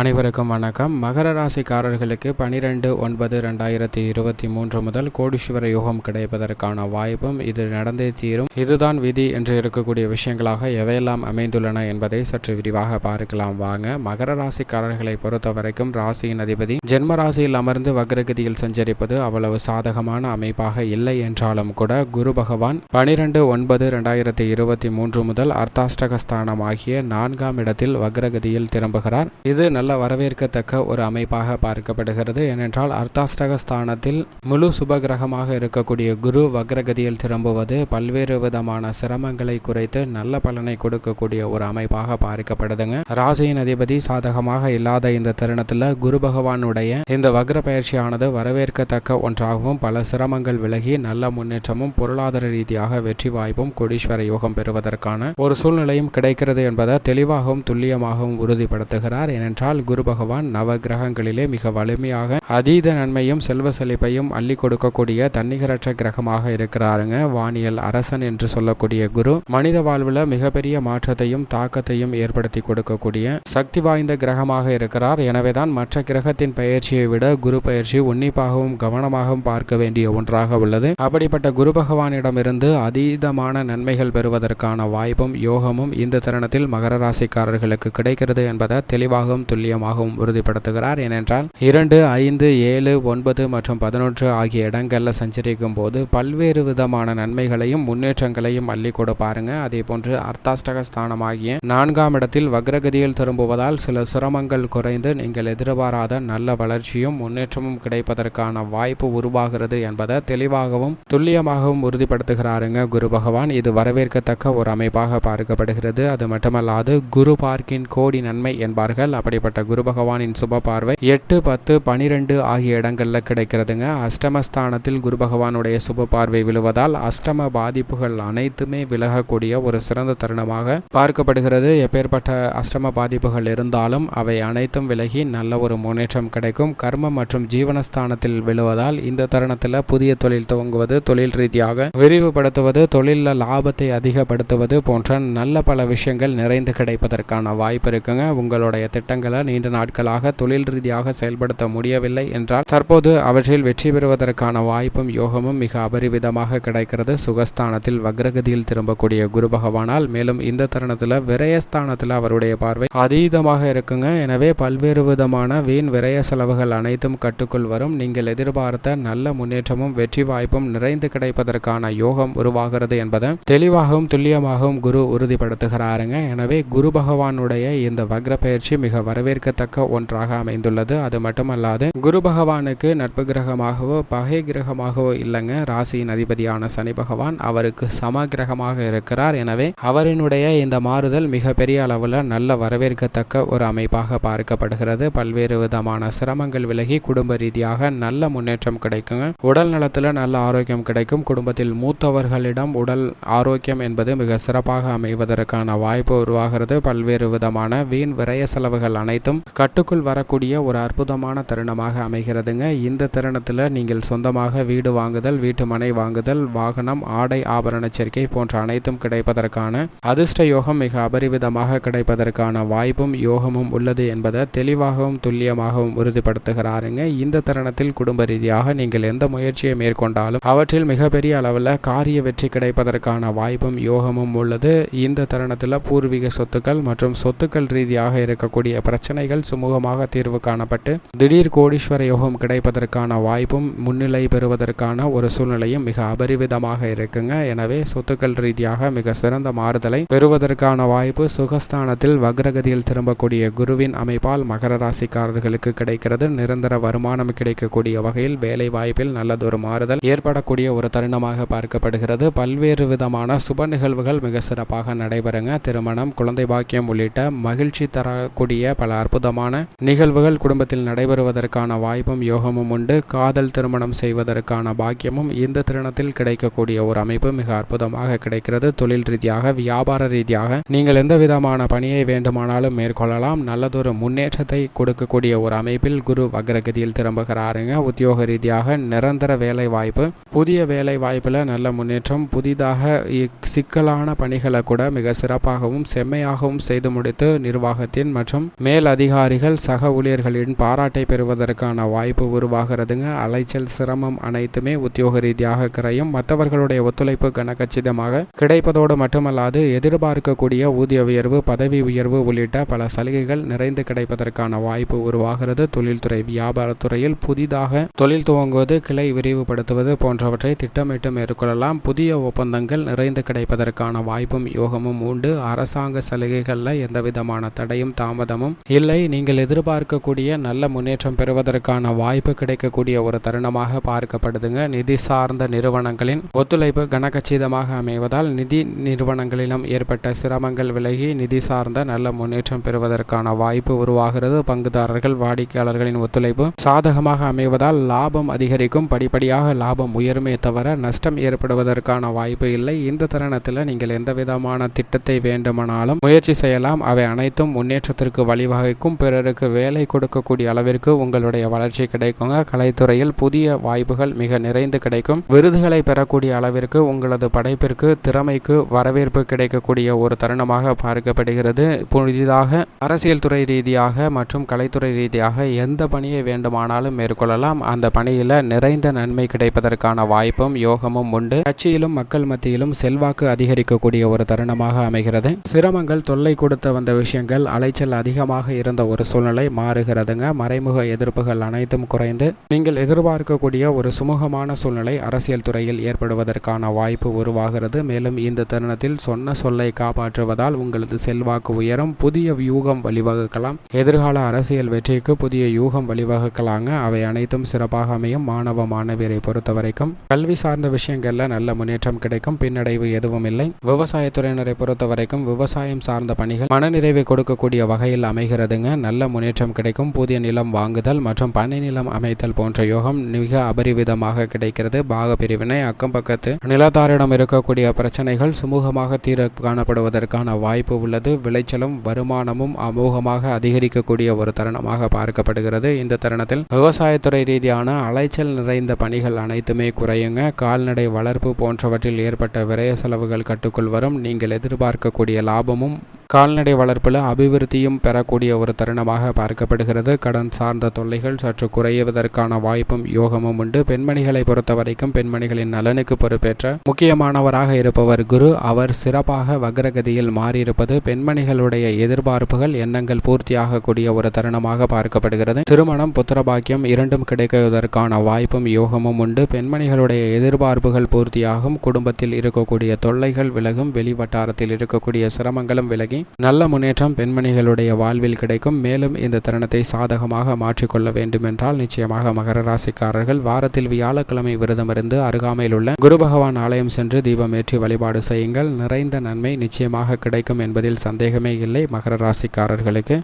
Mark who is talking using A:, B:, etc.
A: அனைவருக்கும் வணக்கம். மகர ராசிக்காரர்களுக்கு பனிரெண்டு ஒன்பது ரெண்டாயிரத்தி இருபத்தி மூன்று முதல் கோடீஸ்வர யோகம் கிடைப்பதற்கான வாய்ப்பும் இது நடந்தே தீரும். இதுதான் விதி என்று இருக்கக்கூடிய விஷயங்களாக எவையெல்லாம் அமைந்துள்ளன என்பதை சற்று விரிவாக பார்க்கலாம். வாங்க மகர ராசிக்காரர்களை பொறுத்த வரைக்கும் ராசியின் அதிபதி. ஜென்ம ராசியில் அமர்ந்து வக்ரகதியில் சஞ்சரிப்பது அவ்வளவு சாதகமான அமைப்பாக இல்லை என்றாலும் கூட குரு பகவான் பனிரெண்டு ஒன்பது ரெண்டாயிரத்தி இருபத்தி மூன்று முதல் அர்த்தாஷ்டகஸ்தானம் ஆகிய நான்காம் இடத்தில் வக்ரகதியில் திரும்புகிறார். இது நல்ல வரவேற்கத்தக்க ஒரு அமைப்பாக பார்க்கப்படுகிறது. ஏனென்றால் அர்த்தாஷ்டக ஸ்தானத்தில் முழு சுபகிரகமாக இருக்கக்கூடிய குரு வக்ரகதியில் திரும்புவது பல்வேறு விதமான சிரமங்களை குறைத்து நல்ல பலனை கொடுக்கக்கூடிய ஒரு அமைப்பாக பார்க்கப்படுதுங்க. ராசியின் அதிபதி சாதகமாக இல்லாத இந்த தருணத்தில் குரு பகவானுடைய இந்த வக்ர பயிற்சியானது வரவேற்கத்தக்க ஒன்றாகவும் பல சிரமங்கள் விலகி நல்ல முன்னேற்றமும் பொருளாதார ரீதியாக வெற்றி வாய்ப்பும் கோடீஸ்வர யோகம் பெறுவதற்கான ஒரு சூழ்நிலையும் கிடைக்கிறது என்பதை தெளிவாகவும் துல்லியமாகவும் உறுதிப்படுத்துகிறார். ஏனென்றால் குரு பகவான் நவ கிரகங்களிலே மிக வலிமையாக அதீத நன்மையும் செல்வ செழிப்பையும் அள்ளி கொடுக்கக்கூடிய தன்னிகரற்ற கிரகமாக இருக்கிறாருங்க. வானியல் அரசன் என்று சொல்லக்கூடிய குரு மனித வாழ்வில் மிகப்பெரிய மாற்றத்தையும் தாக்கத்தையும் ஏற்படுத்தி கொடுக்கக்கூடிய சக்தி வாய்ந்த கிரகமாக இருக்கிறார். எனவேதான் மற்ற கிரகத்தின் பயிற்சியை விட குரு பயிற்சி உன்னிப்பாகவும் கவனமாகவும் பார்க்க வேண்டிய ஒன்றாக உள்ளது. அப்படிப்பட்ட குரு பகவானிடமிருந்து அதீதமான நன்மைகள் பெறுவதற்கான வாய்ப்பும் யோகமும் இந்த தருணத்தில் மகர ராசிக்காரர்களுக்கு கிடைக்கிறது என்பதை தெளிவாகவும் துல்லியமாகவும் உறுதிப்படுத்துகிறார். ஏனென்றால் இரண்டு ஐந்து ஏழு ஒன்பது மற்றும் பதினொன்று ஆகிய இடங்களில் சஞ்சரிக்கும் போது பல்வேறு விதமான நன்மைகளையும் முன்னேற்றங்களையும் அள்ளி கொடுப்பாருங்க அதே போன்று அர்த்தாஷ்டக ஸ்தானம் ஆகிய நான்காம் இடத்தில் வக்ரகதியில் திரும்புவதால் சில சிரமங்கள் குறைந்து நீங்கள் எதிர்பாராத நல்ல வளர்ச்சியும் முன்னேற்றமும் கிடைப்பதற்கான வாய்ப்பு உருவாகிறது என்பதை தெளிவாகவும் துல்லியமாகவும் உறுதிப்படுத்துகிறாருங்க குரு பகவான். இது வரவேற்கத்தக்க ஒரு அமைப்பாக பார்க்கப்படுகிறது. அது மட்டுமல்லாது குரு பார்க்கின் கோடி நன்மை என்பார்கள். அப்படிப்பட்ட குரு பகவானின் சுப பார்வை எட்டு பத்து பனிரெண்டு ஆகிய இடங்களில் கிடைக்கிறதுங்க. அஷ்டமஸ்தானத்தில் குரு பகவானுடைய சுப பார்வை விழுவதால் அஷ்டம பாதிப்புகள் அனைத்துமே விலகக்கூடிய ஒரு சிறந்த தருணமாக பார்க்கப்படுகிறது. எப்பேற்பட்ட அஷ்டம பாதிப்புகள் இருந்தாலும் அவை அனைத்தும் விலகி நல்ல ஒரு முன்னேற்றம் கிடைக்கும். கர்மம் மற்றும் ஜீவனஸ்தானத்தில் விழுவதால் இந்த தருணத்தில் புதிய தொழில் துவங்குவது தொழில் ரீதியாக விரிவுபடுத்துவது தொழிலில் லாபத்தை அதிகப்படுத்துவது போன்ற நல்ல பல விஷயங்கள் நிறைந்து கிடைப்பதற்கான வாய்ப்பு இருக்குங்க. உங்களுடைய திட்டங்களை நீண்ட நாட்களாக தொழில் ரீதியாக செயல்படுத்த முடியவில்லை என்றால் தற்போது அவற்றில் வெற்றி பெறுவதற்கான வாய்ப்பும் யோகமும் மிக அபரிவிதமாக கிடைக்கிறது. சுகஸ்தானத்தில் வக்ரகதியில் திரும்பக்கூடிய குரு பகவானால் மேலும் இந்த தருணத்தில் விரயஸ்தானத்தில் அவருடைய பார்வை அதீதமாக இருக்குங்க. எனவே பல்வேறு விதமான வீண் விரய செலவுகள் அனைத்தும் கட்டுக்குள் வரும். நீங்கள் எதிர்பார்த்த நல்ல முன்னேற்றமும் வெற்றி வாய்ப்பும் நிறைந்து கிடைப்பதற்கான யோகம் உருவாகிறது என்பதை தெளிவாகவும் துல்லியமாகவும் குரு உறுதிப்படுத்துகிறாருங்க. எனவே குரு பகவானுடைய இந்த வக்ர பயிற்சி மிக வரவேற்கத்தக்க ஒன்றாக அமைந்துள்ளது. அது மட்டுமல்லாது குரு பகவானுக்கு நட்பு கிரகமாகவோ பகை கிரகமாகவோ இல்லைங்க. ராசியின் அதிபதியான சனி பகவான் அவருக்கு சம கிரகமாக இருக்கிறார். எனவே அவரினுடைய இந்த மாறுதல் மிக பெரிய அளவில் நல்ல வரவேற்கத்தக்க ஒரு அமைப்பாக பார்க்கப்படுகிறது. பல்வேறு விதமான சிரமங்கள் விலகி குடும்ப ரீதியாக நல்ல முன்னேற்றம் கிடைக்குங்க. உடல் நலத்தில் நல்ல ஆரோக்கியம் கிடைக்கும். குடும்பத்தில் மூத்தவர்களிடம் உடல் ஆரோக்கியம் என்பது மிக சிறப்பாக அமைவதற்கான வாய்ப்பு உருவாகிறது. பல்வேறு விதமான வீண் விரய செலவுகள் அனைத்தும் கட்டுக்குள் வரக்கூடிய ஒரு அற்புதமான தருணமாக அமைகிறதுங்க. இந்த தருணத்தில் நீங்கள் சொந்தமாக வீடு வாங்குதல் வீட்டு மனை வாங்குதல் வாகனம் ஆடை ஆபரண சேர்க்கை போன்ற அனைத்தும் கிடைப்பதற்கான அதிர்ஷ்ட யோகம் மிக அபரிவிதமாக கிடைப்பதற்கான வாய்ப்பும் யோகமும் உள்ளது என்பதை தெளிவாகவும் துல்லியமாகவும் உறுதிப்படுத்துகிறாருங்க. இந்த தருணத்தில் குடும்ப ரீதியாக நீங்கள் எந்த முயற்சியை மேற்கொண்டாலும் அவற்றில் மிகப்பெரிய அளவில் காரிய வெற்றி கிடைப்பதற்கான வாய்ப்பும் யோகமும் உள்ளது. இந்த தருணத்தில் பூர்வீக சொத்துக்கள் மற்றும் சொத்துக்கள் ரீதியாக இருக்கக்கூடிய பிரச்சனை பிரச்சனைகள் சுமூகமாக தீர்வு காணப்பட்டு திடீர் கோடீஸ்வர யோகம் கிடைப்பதற்கான வாய்ப்பும் முன்னிலை பெறுவதற்கான ஒரு சூழ்நிலையும் மிக அபரிவிதமாக இருக்குங்க. எனவே சொத்துக்கள் ரீதியாக மிக சிறந்த மாறுதலை பெறுவதற்கான வாய்ப்பு சுகஸ்தானத்தில் வக்ரகதியில் திரும்பக்கூடிய குருவின் அமைப்பால் மகர ராசிக்காரர்களுக்கு கிடைக்கிறது. நிரந்தர வருமானம் கிடைக்கக்கூடிய வகையில் வேலை வாய்ப்பில் நல்லதொரு மாறுதல் ஏற்படக்கூடிய ஒரு தருணமாக பார்க்கப்படுகிறது. பல்வேறு விதமான சுப நிகழ்வுகள் மிக சிறப்பாக நடைபெறுங்க. திருமணம் குழந்தை பாக்கியம் உள்ளிட்ட மகிழ்ச்சி தரக்கூடிய பல அற்புதமான நிகழ்வுகள் குடும்பத்தில் நடைபெறுவதற்கான வாய்ப்பும் யோகமும் உண்டு. காதல் திருமணம் செய்வதற்கான பாக்கியமும் இந்த திருணத்தில் கிடைக்கக்கூடிய ஒரு அமைப்பு மிக அற்புதமாக கிடைக்கிறது. தொழில் ரீதியாக வியாபார ரீதியாக நீங்கள் எந்த விதமான பணியை வேண்டுமானாலும் மேற்கொள்ளலாம். நல்லதொரு முன்னேற்றத்தை கொடுக்கக்கூடிய ஒரு அமைப்பில் குரு வக்ரகதியில் திரும்புகிறாருங்க. உத்தியோக ரீதியாக நிரந்தர வேலை வாய்ப்பு புதிய வேலை வாய்ப்பில் நல்ல முன்னேற்றம் புதிதாக சிக்கலான பணிகளை கூட மிக சிறப்பாகவும் செம்மையாகவும் செய்து முடித்து நிர்வாகத்தின் மற்றும் மேல் மேல் அதிகாரிகள் சக ஊழியர்களின் பாராட்டை பெறுவதற்கான வாய்ப்பு உருவாகிறதுங்க. அலைச்சல் சிரமம் அனைத்துமே உத்தியோக ரீதியாக குறையும். மற்றவர்களுடைய ஒத்துழைப்பு கனகச்சிதமாக கிடைப்பதோடு மட்டுமல்லாது எதிர்பார்க்கக்கூடிய ஊதிய உயர்வு பதவி உயர்வு உள்ளிட்ட பல சலுகைகள் நிறைந்து கிடைப்பதற்கான வாய்ப்பு உருவாகிறது. தொழில்துறை வியாபாரத்துறையில் புதிதாக தொழில் துவங்குவது கிளை விரிவுபடுத்துவது போன்றவற்றை திட்டமிட்டு மேற்கொள்ளலாம். புதிய ஒப்பந்தங்கள் நிறைந்து கிடைப்பதற்கான வாய்ப்பும் யோகமும் உண்டு. அரசாங்க சலுகைகளில் எந்தவிதமான தடையும் தாமதமும் இல்லை நீங்கள் எதிர்பார்க்கக்கூடிய நல்ல முன்னேற்றம் பெறுவதற்கான வாய்ப்பு கிடைக்கக்கூடிய ஒரு தருணமாக பார்க்கப்படுதுங்க. நிதி சார்ந்த நிறுவனங்களின் ஒத்துழைப்பு கனகச்சிதமாக அமைவதால் நிதி நிறுவனங்களிலும் ஏற்பட்ட சிரமங்கள் விலகி நிதி சார்ந்த நல்ல முன்னேற்றம் பெறுவதற்கான வாய்ப்பு உருவாகிறது. பங்குதாரர்கள் வாடிக்கையாளர்களின் ஒத்துழைப்பு சாதகமாக அமைவதால் லாபம் அதிகரிக்கும். படிப்படியாக லாபம் உயருமே தவிர நஷ்டம் ஏற்படுவதற்கான வாய்ப்பு இல்லை. இந்த தருணத்தில் நீங்கள் எந்த விதமான திட்டத்தை வேண்டுமானாலும் முயற்சி செய்யலாம். அவை அனைத்தும் முன்னேற்றத்திற்கு வழிவகுக்கும் பிறருக்கு வேலை கொடுக்கக்கூடிய அளவிற்கு உங்களுடைய வளர்ச்சி கிடைக்குங்க. கலைத்துறையில் புதிய வாய்ப்புகள் மிக நிறைந்து கிடைக்கும். விருதுகளை பெறக்கூடிய அளவிற்கு உங்களது படைப்பிற்கு திறமைக்கு வரவேற்பு கிடைக்கக்கூடிய ஒரு தருணமாக பார்க்கப்படுகிறது. புதிதாக அரசியல் துறை ரீதியாக மற்றும் கலைத்துறை ரீதியாக எந்த பணியை வேண்டுமானாலும் மேற்கொள்ளலாம். அந்த பணியில் நிறைந்த நன்மை கிடைப்பதற்கான வாய்ப்பும் யோகமும் உண்டு. கட்சியிலும் மக்கள் மத்தியிலும் செல்வாக்கு அதிகரிக்கக்கூடிய ஒரு தருணமாக அமைகிறது. சிரமங்கள் தொல்லை கொடுத்த வந்த விஷயங்கள் அலைச்சல் அதிகமாக இருந்த ஒரு சூழ்நிலை மாறுகிறதுங்க. மறைமுக எதிர்ப்புகள் அனைத்தும் குறைந்து நீங்கள் எதிர்பார்க்கக்கூடிய ஒரு சுமூகமான சூழ்நிலை அரசியல் துறையில் ஏற்படுவதற்கான வாய்ப்பு உருவாகிறது. மேலும் இந்த தருணத்தில் சொன்ன சொல்லை காப்பாற்றுவதால் உங்களது செல்வாக்கு உயரும். புதிய வியூகம் வழிவகுக்கலாம். எதிர்கால அரசியல் வெற்றிக்கு புதிய யூகம் வழிவகுக்கலாங்க. அவை அனைத்தும் சிறப்பாக அமையும். மாணவ மாணவியரை பொறுத்த வரைக்கும் கல்வி சார்ந்த விஷயங்கள்ல நல்ல முன்னேற்றம் கிடைக்கும். பின்னடைவு எதுவும் இல்லை. விவசாயத்துறையினரை பொறுத்த வரைக்கும் விவசாயம் சார்ந்த பணிகள் மனநிறைவை கொடுக்கக்கூடிய வகையில் அமைகிறதுங்க நல்ல முன்னேற்றம் கிடைக்கும். புதிய நிலம் வாங்குதல் மற்றும் பனை நிலம் அமைத்தல் போன்ற யோகம் மிக அபரிவிதமாக கிடைக்கிறது. பாக பிரிவினை அக்கம் பக்கத்து நிலத்தாரிடம் இருக்கக்கூடிய பிரச்சனைகள் சுமூகமாக தீர காணப்படுவதற்கான வாய்ப்பு உள்ளது. விளைச்சலும் வருமானமும் அமோகமாக அதிகரிக்கக்கூடிய ஒரு தருணமாக பார்க்கப்படுகிறது. இந்த தருணத்தில் விவசாயத்துறை ரீதியான அலைச்சல் நிறைந்த பணிகள் அனைத்துமே குறையுங்க. கால்நடை வளர்ப்பு போன்றவற்றில் ஏற்பட்ட விரய செலவுகள் கட்டுக்குள் வரும். நீங்கள் எதிர்பார்க்கக்கூடிய லாபமும் கால்நடை வளர்ப்பில் அபிவிருத்தியும் பெறக்கூடிய ஒரு தருணமாக பார்க்கப்படுகிறது. கடன் சார்ந்த தொல்லைகள் சற்று குறைவதற்கான வாய்ப்பும் யோகமும் உண்டு. பெண்மணிகளை பொறுத்த வரைக்கும் பெண்மணிகளின் நலனுக்கு பொறுப்பேற்ற முக்கியமானவராக இருப்பவர் குரு. அவர் சிறப்பாக வக்ரகதியில் மாறியிருப்பது பெண்மணிகளுடைய எதிர்பார்ப்புகள் எண்ணங்கள் பூர்த்தியாகக்கூடிய ஒரு தருணமாக பார்க்கப்படுகிறது. திருமணம் புத்திரபாக்கியம் இரண்டும் கிடைக்குவதற்கான வாய்ப்பும் யோகமும் உண்டு. பெண்மணிகளுடைய எதிர்பார்ப்புகள் பூர்த்தியாகும். குடும்பத்தில் இருக்கக்கூடிய தொல்லைகள் விலகும். வெளி வட்டாரத்தில் இருக்கக்கூடிய சிரமங்களும் விலகி நல்ல முன்னேற்றம் பெண்மணிகளுடைய வாழ்வில் கிடைக்கும். மேலும் இந்த தருணத்தை சாதகமாக மாற்றிக்கொள்ள வேண்டுமென்றால் நிச்சயமாக மகர ராசிக்காரர்கள் வாரத்தில் வியாழக்கிழமை விரதமிருந்து அருகாமையில் உள்ள குரு பகவான் ஆலயம் சென்று தீபம் ஏற்றி வழிபாடு செய்யுங்கள். நிறைந்த நன்மை நிச்சயமாக கிடைக்கும் என்பதில் சந்தேகமே இல்லை மகர ராசிக்காரர்களுக்கு.